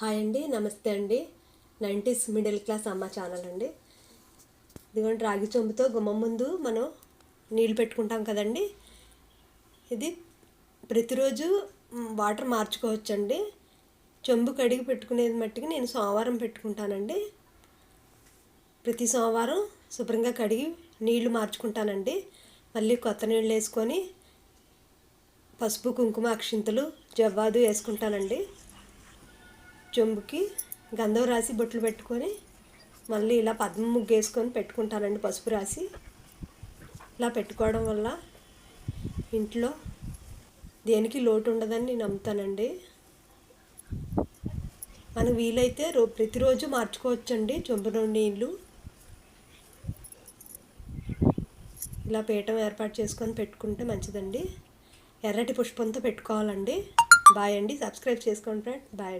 Hi అండి నమస్తే అండి. నైంటీస్ మిడిల్ క్లాస్ అమ్మ ఛానల్ అండి. ఇదిగోండి రాగి చెంబుతో గుమ్మం ముందు మనం నీళ్ళు పెట్టుకుంటాం కదండి. ఇది ప్రతిరోజు వాటర్ మార్చుకోవచ్చండి. చెంబు కడిగి పెట్టుకునేది మట్టికి నేను సోమవారం పెట్టుకుంటానండి. ప్రతి సోమవారం శుభ్రంగా కడిగి నీళ్ళు మార్చుకుంటానండి. మళ్ళీ కొత్త నీళ్ళు వేసుకొని పసుపు కుంకుమ అక్షింతలు జవ్వాదు వేసుకుంటానండి. చెంబుకి గంధం రాసి బొట్లు పెట్టుకొని మళ్ళీ ఇలా పద్మ ముగ్గు వేసుకొని పెట్టుకుంటానండి పసుపు రాసి. ఇలా పెట్టుకోవడం వల్ల ఇంట్లో దేనికి లోటు ఉండదని నేను నమ్ముతానండి. మనకు వీలైతే రో ప్రతిరోజు మార్చుకోవచ్చండి చెంబులో నీళ్ళు. ఇలా పీఠం ఏర్పాటు చేసుకొని పెట్టుకుంటే మంచిదండి. ఎర్రటి పుష్పంతో పెట్టుకోవాలండి. బాయ్ అండి. సబ్స్క్రైబ్ చేసుకోండి ఫ్రెండ్ బాయ్